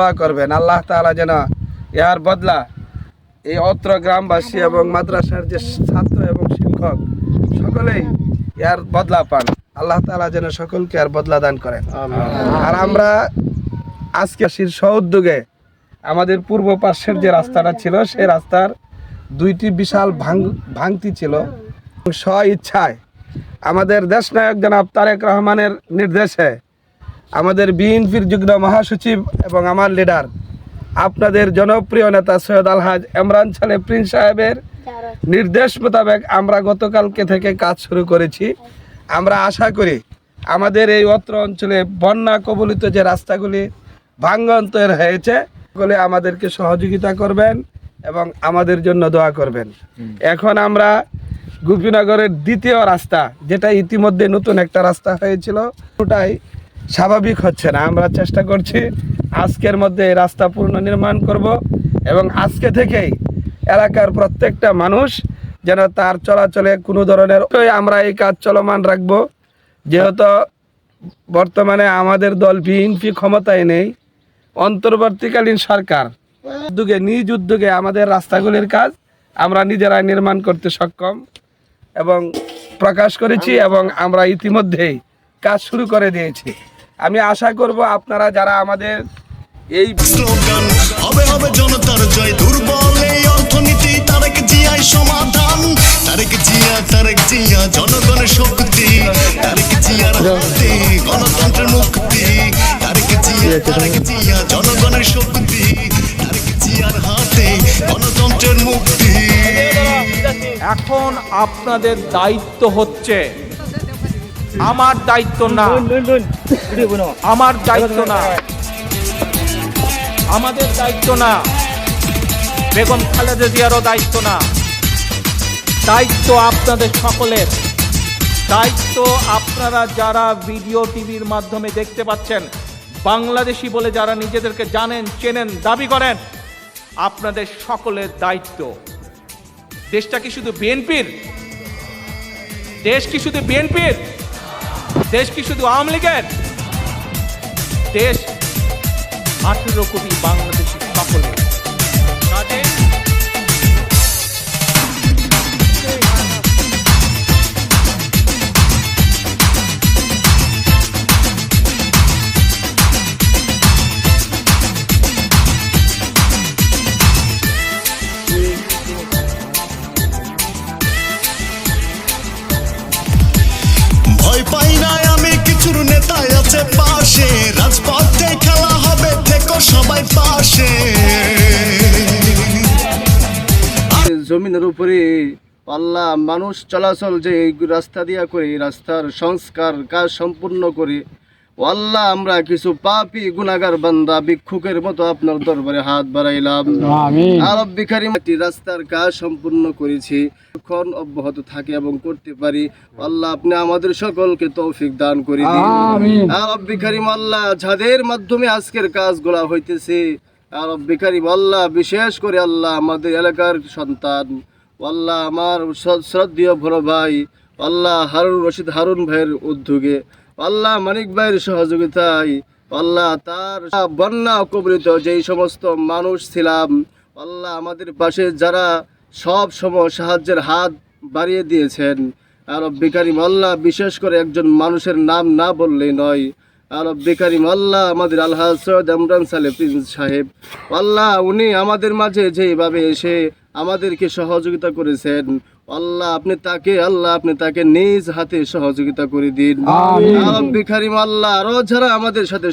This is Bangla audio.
দোয়া করবেন। আল্লাহ তাআলা যেন ইহার বদলা এই অত্র গ্রামবাসী এবং মাদ্রাসার যে ছাত্র এবং শিক্ষক সকলেই ইহার বদলা পান। আল্লাহ তাআলা যেন সকলকে আর বদলা দান করেন। আর আমরা আজকে শীর্ষ উদ্যোগে আমাদের পূর্ব পার্শ্বের যে রাস্তাটা ছিল সেই রাস্তার দুইটি বিশাল ভাঙ ভাঙতি ছিল। স্ব ইচ্ছায় আমাদের দেশ নায়ক জনাব তারেক রহমানের নির্দেশে আমাদের বিএনপির যুগ্ম মহাসচিব এবং আমার লিডার আপনাদের জনপ্রিয় নেতা সৈয়দ আলহাজ ইমরান সালে প্রিন্স সাহেবের নির্দেশ মোতাবেক আমরা গতকালকে থেকে কাজ শুরু করেছি। আমরা আশা করি আমাদের এই অত্র অঞ্চলে বন্যা কবলিত যে রাস্তাগুলি ভাঙ্গন তৈরি হয়েছে বলে আমাদেরকে সহযোগিতা করবেন এবং আমাদের জন্য দোয়া করবেন। এখন আমরা গোপীনগরের দ্বিতীয় রাস্তা যেটা ইতিমধ্যে নতুন একটা রাস্তা হয়েছিল ওটাই স্বাভাবিক হচ্ছে না। আমরা চেষ্টা করছি আজকের মধ্যে এই রাস্তা পূর্ণ নির্মাণ করব এবং আজকে থেকেই এলাকার প্রত্যেকটা মানুষ যেন তার চলাচলে কোনো ধরনের আমরা এই কাজ চলমান রাখব। যেহেতু বর্তমানে আমাদের দল বিএনপি ক্ষমতায় নেই, অন্তর্বর্তীকালীন সরকার উদ্যোগে, নিজ উদ্যোগে আমাদের রাস্তাগুলির কাজ আমরা নিজেরাই নির্মাণ করতে সক্ষম এবং প্রকাশ করেছি এবং আমরা ইতিমধ্যেই কাজ শুরু করে দিয়েছি। আমি আশা করব আপনারা যারা আমাদের এই স্লোগান হবে হবে জনতার জয় দুর্বল এই অর্থনীতি তারেক জিয়াই সমাধান। তারেক জিয়া তারেক জিয়া জনগণের শক্তি। তারেক জিয়ার হাতে গণতন্ত্রের মুক্তি। তারেক জিয়া তারেক জিয়া জনগণের শক্তি। তারেক জিয়ার হাতে গণতন্ত্রের মুক্তি। এখন আপনাদের দায়িত্ব হচ্ছে আমার দায়িত্ব না। আমার দায়িত্ব না। আমাদের দায়িত্ব না। বেগম খালেদা জিয়ারও দায়িত্ব না। দায়িত্ব আপনাদের সকলের। দায়িত্ব আপনারা যারা ভিডিও টিভির মাধ্যমে দেখতে পাচ্ছেন বাংলাদেশি বলে যারা নিজেদেরকে জানেন চেনেন দাবি করেন আপনাদের সকলের দায়িত্ব। দেশটা কি শুধু বিএনপির? দেশ কি শুধু বিএনপির? দেশ কি শুধু আওয়ামী লীগের? দেশ আঠেরো কোটি বাংলাদেশি সকলে কাজে ভয় পাই না আমি কিছুর নেতায় আছে পাশে। রাজপথে খেলা হবে, থেকো সবাই পাশে। জমিনের উপরে পাল্লা মানুষ চলাচল যে রাস্তা দিয়া করে রাস্তার সংস্কার কাজ সম্পূর্ণ করে আল্লাহ আমরা কিছু পাপি গুনাগার বান্দা ভিক্ষুকের মতো আপনার দরবারে হাত বাড়াইলাম। আরব ভিখারি একটি রাস্তার কাজ সম্পূর্ণ করেছি। এখন অব্যাহত থাকে এবং করতে পারি। আল্লাহ আপনি আমাদের সকলকে তৌফিক দান করে দিন। আরব ভিখারি আল্লাহ যাদের মাধ্যমে আজকের কাজগুলা হইতেছে আরব ভিখারি আল্লাহ বিশেষ করে আল্লাহ আমাদের এলাকার সন্তান। আল্লাহ আমার শ্র- শ্রদ্ধেয় বড় ভাই আল্লাহ হারুন রশিদ হারুন ভাইয়ের উদ্যোগে আল্লাহ মানিক ভাইয়ের সহযোগিতায়, আল্লাহ তার বন্যা কবলিত যেই সমস্ত মানুষ ছিলাম, আল্লাহ আমাদের পাশে যারা সব সময় সাহায্যের হাত বাড়িয়ে দিয়েছেন। আরব বেকারি আল্লাহ বিশেষ করে একজন মানুষের নাম না বললেই নয়। আরব বেকারি আল্লাহ আমাদের আল্লাহ সৈয়দ ইমরান সালে প্রিন্স সাহেব, আল্লাহ উনি আমাদের মাঝে যেভাবে এসে আমাদেরকে সহযোগিতা করেছেন। আল্লাহ আপনি তাকে আল্লাহ আপনি তাকে নিজ হাতে সহযোগিতা করে দিন। আল্লাহ আরও যারা আমাদের সাথে